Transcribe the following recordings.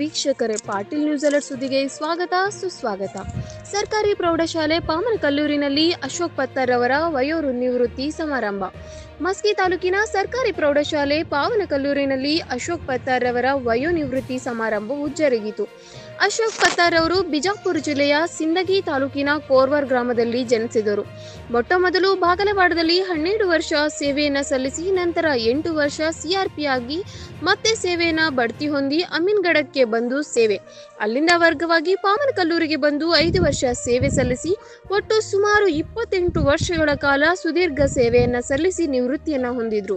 ವೀಕ್ಷಕರೇ, Patil news alert ಸುದ್ದಿಗೆ ಸ್ವಾಗತ, ಸುಸ್ವಾಗತ. ಸರ್ಕಾರಿ ಪ್ರೌಢಶಾಲೆ ಪಾಮನಕಲ್ಲೂರಿನಲ್ಲಿ ಅಶೋಕ್ ಪತ್ತರ್ ಅವರ ವಯೋನಿವೃತ್ತಿ ಸಮಾರಂಭ. ಮಸ್ಕಿ ತಾಲೂಕಿನ ಸರ್ಕಾರಿ ಪ್ರೌಢಶಾಲೆ ಪಾವನಕಲ್ಲೂರಿನಲ್ಲಿ ಅಶೋಕ್ ಪತ್ತಾರ್ ಅವರ ವಯೋನಿವೃತ್ತಿ ಸಮಾರಂಭವು ಜರುಗಿತು. ಅಶೋಕ್ ಪತ್ತಾರ್ ಅವರು ಬಿಜಾಪುರ ಜಿಲ್ಲೆಯ ಸಿಂದಗಿ ತಾಲೂಕಿನ ಕೋರ್ವರ್ ಗ್ರಾಮದಲ್ಲಿ ಜನಿಸಿದರು. ಮೊಟ್ಟ ಮೊದಲು ಬಾಗಲವಾಡದಲ್ಲಿ ಹನ್ನೆರಡು ವರ್ಷ ಸೇವೆಯನ್ನು ಸಲ್ಲಿಸಿ ನಂತರ ಎಂಟು ವರ್ಷ ಸಿಆರ್ಪಿ ಆಗಿ ಮತ್ತೆ ಸೇವೆಯನ್ನು ಬಡ್ತಿ ಹೊಂದಿ ಅಮೀನ್ಗಡಕ್ಕೆ ಬಂದು ಸೇವೆ. ಅಲ್ಲಿಂದ ವರ್ಗವಾಗಿ ಪಾವನಕಲ್ಲೂರಿಗೆ ಬಂದು ಐದು ವರ್ಷ ಸೇವೆ ಸಲ್ಲಿಸಿ, ಒಟ್ಟು ಸುಮಾರು ಇಪ್ಪತ್ತೆಂಟು ವರ್ಷಗಳ ಕಾಲ ಸುದೀರ್ಘ ಸೇವೆಯನ್ನು ಸಲ್ಲಿಸಿ ನಿವೃತ್ತಿಯನ್ನ ಹೊಂದಿದ್ರು.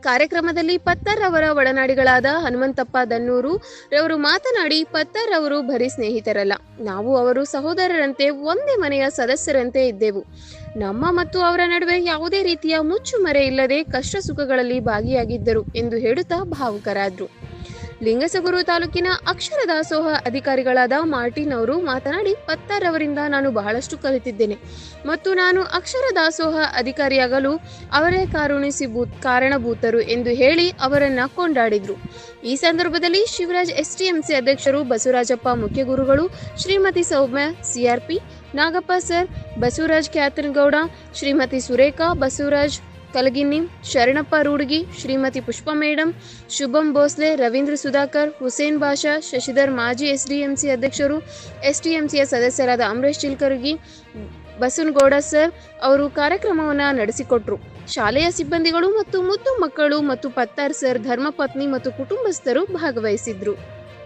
ಕಾರ್ಯಕ್ರಮದಲ್ಲಿ ಪತ್ತರ್ ಅವರ ಒಡನಾಡಿಗಳಾದ ಹನುಮಂತಪ್ಪ ದನ್ನೂರು ರವರು ಮಾತನಾಡಿ, ಪತ್ತರ್ ಅವರು ಬರೀ ಸ್ನೇಹಿತರಲ್ಲ. ನಾವು ಅವರು ಸಹೋದರರಂತೆ ಒಂದೇ ಮನೆಯ ಸದಸ್ಯರಂತೆ ಇದ್ದೆವು. ನಮ್ಮ ಮತ್ತು ಅವರ ನಡುವೆ ಯಾವುದೇ ರೀತಿಯ ಮುಚ್ಚುಮರೆ ಇಲ್ಲದೆ ಕಷ್ಟ ಸುಖಗಳಲ್ಲಿ ಭಾಗಿಯಾಗಿದ್ದರು ಎಂದು ಹೇಳುತ್ತಾ ಭಾವುಕರಾದ್ರು. ಲಿಂಗಸಗೂರು ತಾಲೂಕಿನ ಅಕ್ಷರ ದಾಸೋಹ ಅಧಿಕಾರಿಗಳಾದ ಮಾರ್ಟಿನ್ ಅವರು ಮಾತನಾಡಿ ಪತ್ತಾರ್ ಅವರಿಂದ ನಾನು ಬಹಳಷ್ಟು ಕಲಿತಿದ್ದೇನೆ. ಮತ್ತು ನಾನು ಅಕ್ಷರ ದಾಸೋಹ ಅಧಿಕಾರಿಯಾಗಲು ಅವರೇ ಕಾರುಣಿಸಿ ಕಾರಣಭೂತರು ಎಂದು ಹೇಳಿ ಅವರನ್ನ ಕೊಂಡಾಡಿದ್ರು. ಈ ಸಂದರ್ಭದಲ್ಲಿ ಶಿವರಾಜ್ ಎಸ್ಟಿಎಂಸಿ ಅಧ್ಯಕ್ಷರು ಬಸವರಾಜಪ್ಪ ಮುಖ್ಯ ಗುರುಗಳು, Shrimati Soumya CRP Nagappa sir Basavaraj Kyathanagouda, Shrimati Surekha Basavaraj Kalaginni Sharanappa Rudgi, Shrimati Pushpa madam, Shubham Bhosle, Ravindra Sudhakar, Hussain Basha, Shashidhar ಮಾಜಿ ಎಸ್ಡಿಎಂಸಿ ಅಧ್ಯಕ್ಷರು, ಎಸ್ಡಿಎಂಸಿಯ ಸದಸ್ಯರಾದ ಅಮರೇಶ್ ಚಿಲ್ಕರ್ಗಿ ಬಸವನಗೌಡ ಸರ್ ಅವರು ಕಾರ್ಯಕ್ರಮವನ್ನು ನಡೆಸಿಕೊಟ್ರು. ಶಾಲೆಯ ಸಿಬ್ಬಂದಿಗಳು ಮತ್ತು ಮುದ್ದು ಮಕ್ಕಳು ಮತ್ತು ಪತ್ತಾರ್ ಸರ್ ಧರ್ಮಪತ್ನಿ ಮತ್ತು ಕುಟುಂಬಸ್ಥರು ಭಾಗವಹಿಸಿದ್ರು.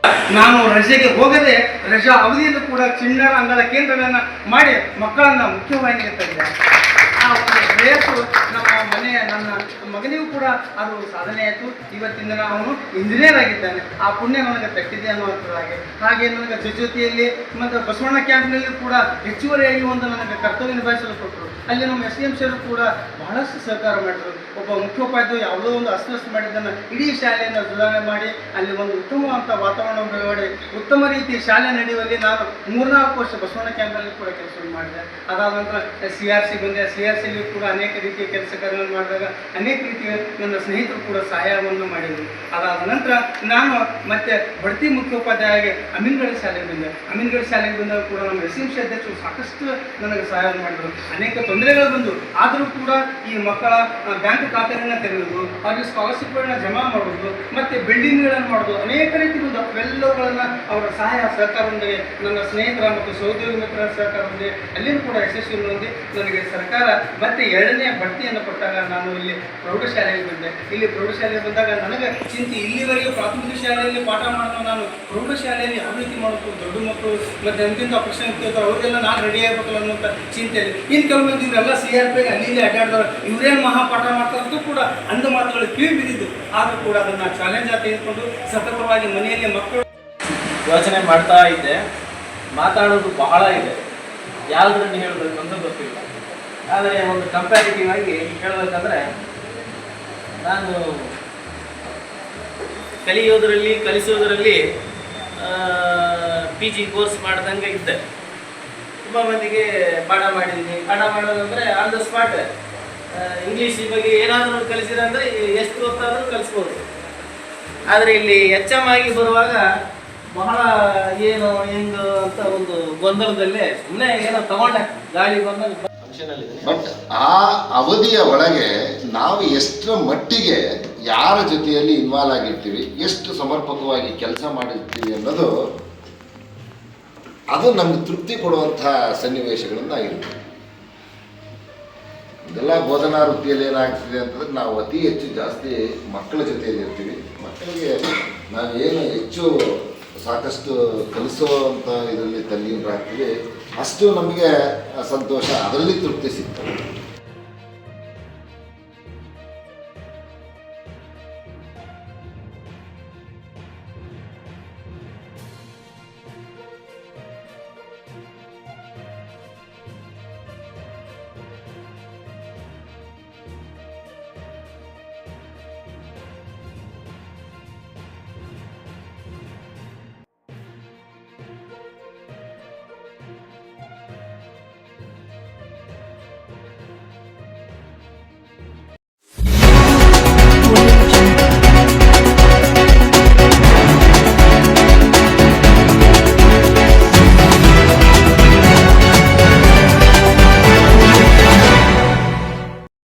ನಾನು ರಜೆಗೆ ಹೋಗದೆ ರಜಾ ಅವಧಿಯಲ್ಲೂ ಕೂಡ ಚಿಣ್ಣರ ಅಂಗಳ ಕೇಂದ್ರಗಳನ್ನ ಮಾಡಿ ಮಕ್ಕಳನ್ನ ಮುಖ್ಯವಾಹಿನಿಗೆ ತಂದೆ ಆ ಒಂದು ಶ್ರೇಯಸ್ಸು ನಮ್ಮ ಮನೆಯ ನನ್ನ ಮಗನಿಗೂ ಕೂಡ ಅದು ಸಾಧನೆ ಆಯಿತು. ಇವತ್ತಿನ ಅವನು ಇಂಜಿನಿಯರ್ ಆಗಿದ್ದಾನೆ. ಆ ಪುಣ್ಯ ನನಗೆ ತಟ್ಟಿದೆ ಅನ್ನುವಂಥದ್ದಾಗಿ. ಹಾಗೆ ನನಗೆ ಜೊತೆಯಲ್ಲಿ ಮತ್ತು ಬಸವಣ್ಣ ಕ್ಯಾಂಪ್ನಲ್ಲಿ ಕೂಡ ಹೆಚ್ಚುವರಿಯಾಗಿ ಒಂದು ನನಗೆ ಕರ್ತವ್ಯ ನಿಭಾಯಿಸಲು ಕೊಟ್ಟರು. ಅಲ್ಲಿ ನಮ್ಮ ಎಸ್ ಡಿ ಎಂ ಸರ್ ಕೂಡ ಬಹಳಷ್ಟು ಸಹಕಾರ ಮಾಡಿದರು. ಒಬ್ಬ ಮುಖ್ಯೋಪಾಧ್ಯಾಯ ಯಾವುದೋ ಒಂದು ಅಸ್ವಸ್ಥ ಮಾಡಿದ್ದನ್ನು ಇಡೀ ಶಾಲೆಯನ್ನು ಸುಧಾರಣೆ ಮಾಡಿ ಅಲ್ಲಿ ಒಂದು ಉತ್ತಮವಾದ ವಾತಾವರಣ ಮಾಡಿ ಉತ್ತಮ ರೀತಿ ಶಾಲೆ ನಡೆಯುವಲ್ಲಿ ನಾನು ಮೂರ್ನಾಲ್ಕು ವರ್ಷ ಬಸವಣ್ಣ ಕ್ಯಾಂಪಲ್ಲಿ ಕೂಡ ಕೆಲಸವನ್ನು ಮಾಡಿದೆ. ಅದಾದ ನಂತರ ಸಿ ಆರ್ ಸಿ ಬಂದೆ. ಸಿ ಆರ್ ಸಿಲಿ ಕೂಡ ಅನೇಕ ರೀತಿಯ ಕೆಲಸ ಮಾಡಿದಾಗ ಅನೇಕ ರೀತಿಯ ನನ್ನ ಸ್ನೇಹಿತರು ಕೂಡ ಸಹಾಯವನ್ನು ಮಾಡಿದರು. ಅದಾದ ನಂತರ ನಾನು ಮತ್ತೆ ಬಡ್ತಿ ಮುಖ್ಯೋಪಾಧ್ಯಾಯಗೆ ಅಮೀನ್ಗಢ ಶಾಲೆಗೆ ಬಂದೆ. ಅಮೀನ್ಗಢ ಶಾಲೆಗೆ ಬಂದಾಗ ಕೂಡ ನಮ್ಮ ಎಸ್ ಎಂ ಸಿ ಅಧ್ಯಕ್ಷರು ಸಾಕಷ್ಟು ನನಗೆ ಸಹಾಯ ಮಾಡಿದರು. ಅನೇಕ ತೊಂದರೆಗಳು ಬಂದು ಆದರೂ ಕೂಡ ಈ ಮಕ್ಕಳ ಬ್ಯಾಂಕ್ ಖಾತೆಗಳನ್ನ ತೆರೆಯುವುದು ಹಾಗೆ ಸ್ಕಾಲರ್ಶಿಪ್ಗಳನ್ನ ಜಮಾ ಮಾಡುವುದು, ಮತ್ತೆ ಬಿಲ್ಡಿಂಗ್ಗಳನ್ನು ಮಾಡುವುದು, ಅನೇಕ ರೀತಿ ಒಂದು ಅವೆಲ್ಲವುಗಳನ್ನ ಅವರ ಸಹಾಯ ಸಹಕಾರದೊಂದಿಗೆ ನನ್ನ ಸ್ನೇಹಿತರ ಮತ್ತು ಸಹೋದ್ಯೋಗಿ ಮಿತ್ರರ ಸಹಕಾರದೊಂದಿಗೆ ಅಲ್ಲಿಯೂ ಕೂಡ ಯಶಸ್ವಿ ಹೊಂದಿ ನನಗೆ ಸರ್ಕಾರ ಮತ್ತೆ ಎರಡನೇ ಬಡ್ತಿಯನ್ನು ಕೊಟ್ಟಾಗ ನಾನು ಇಲ್ಲಿ ಪ್ರೌಢಶಾಲೆಗೆ ಬಂದೆ. ಇಲ್ಲಿ ಪ್ರೌಢಶಾಲೆಗೆ ಬಂದಾಗ ನನಗೆ ಚಿಂತೆ ಇಲ್ಲಿವರೆಗೆ ಪ್ರಾಥಮಿಕ ಶಾಲೆಯಲ್ಲಿ ಪಾಠ ಮಾಡೋದು ನಾನು ಪ್ರೌಢಶಾಲೆಯಲ್ಲಿ ಅಭಿವೃದ್ಧಿ ಮಾಡಬೇಕು ದೊಡ್ಡ ಮಕ್ಕಳು, ಮತ್ತೆ ಎಂತಿಂತ ಪ್ರಶ್ನೆ ಕೇಳ್ತಾರೆ ಅವ್ರಿಗೆಲ್ಲ ನಾನು ರೆಡಿ ಆಗಬೇಕಲ್ಲ ಅನ್ನೋಂಥ ಚಿಂತೆಯಲ್ಲಿ. ಇನ್ನು ಕೆಲವು ಮಂದಿ ಇವರೆಲ್ಲ ಸಿ ಆರ್ ಪಿ ಅಲ್ಲಿ ಇಲ್ಲಿ ಅಡ್ಡಾಡಿದವರು. ಇವರೇನು ಮಹಾಪಾಠ ಮಾಡ್ತಾರಂತೂ ಕೂಡ ಅಂದ ಮಾತುಗಳು ಕಿವಿ ಬಿದ್ದಿದ್ದು. ಆದರೂ ಕೂಡ ಅದನ್ನು ಚಾಲೆಂಜ್ ಆಗಿ ತೆಗೆದುಕೊಂಡು ಸತತವಾಗಿ ಮನೆಯಲ್ಲಿ ಮಕ್ಕಳು ಯೋಚನೆ ಮಾಡ್ತಾ ಇದ್ದೆ. ಮಾತಾಡೋದು ಬಹಳ ಇದೆ. ಯಾವುದನ್ನು ಹೇಳಬೇಕು ಅಂತ ಗೊತ್ತಿಲ್ಲ. ಆದರೆ ಒಂದು ಕಂಪ್ಯಾರಿಟಿವ್ ಆಗಿ ಹೇಳಬೇಕಂದ್ರೆ ನಾನು ಕಲಿಯೋದರಲ್ಲಿ, ಕಲಿಸೋದರಲ್ಲಿ ಪಿ ಜಿ ಕೋರ್ಸ್ ಮಾಡ್ದಂಗೆ ಇದ್ದೆ. ತುಂಬ ಮಂದಿಗೆ ಪಾಠ ಮಾಡಿದ್ದೀನಿ. ಪಾಠ ಮಾಡೋದಂದರೆ ಆನ್ ದ ಸ್ಪಾಟ್ ಇಂಗ್ಲೀಷ್ ಬಗ್ಗೆ ಏನಾದರೂ ಕಲಿಸಿದ್ರೆ ಅಂದರೆ ಎಷ್ಟು ಹೊತ್ತಾದರೂ ಕಲಿಸ್ಬೋದು. ಆದರೆ ಇಲ್ಲಿ ಎಚ್ ಎಂ ಆಗಿ ಬರುವಾಗ ಬಹಳ ಏನು, ಹೆಂಗು ಅಂತ ಒಂದು ಗೊಂದಲದಲ್ಲೇ ಸುಮ್ಮನೆ ಏನೋ ತಗೊಂಡೆ. ಗಾಳಿ ಬಂದಾಗ ಬಟ್ ಆ ಅವಧಿಯ ಒಳಗೆ ನಾವು ಎಷ್ಟರ ಮಟ್ಟಿಗೆ ಯಾರ ಜೊತೆಯಲ್ಲಿ ಇನ್ವಾಲ್ವ್ ಆಗಿರ್ತೀವಿ, ಎಷ್ಟು ಸಮರ್ಪಕವಾಗಿ ಕೆಲಸ ಮಾಡಿರ್ತೀವಿ ಅನ್ನೋದು ಅದು ನಮ್ಗೆ ತೃಪ್ತಿ ಕೊಡುವಂಥ ಸನ್ನಿವೇಶಗಳನ್ನಾಗಿರ್ತದೆ ಇದೆಲ್ಲ ಬೋಧನಾ ವೃತ್ತಿಯಲ್ಲಿ ಏನಾಗ್ತಿದೆ ಅಂತಂದ್ರೆ ನಾವು ಅತಿ ಹೆಚ್ಚು ಜಾಸ್ತಿ ಮಕ್ಕಳ ಜೊತೆಯಲ್ಲಿ ಇರ್ತೀವಿ. ಮಕ್ಕಳಿಗೆ ನಾವೇನು ಹೆಚ್ಚು ಸಾಕಷ್ಟು ಕಲಿಸುವಂಥ ಇದರಲ್ಲಿ ತಲ್ಲೀನರಾಗ್ತೀವಿ ಅಷ್ಟು ನಮಗೆ ಸಂತೋಷ, ಅದರಲ್ಲಿ ತೃಪ್ತಿ ಸಿಗ್ತದೆ.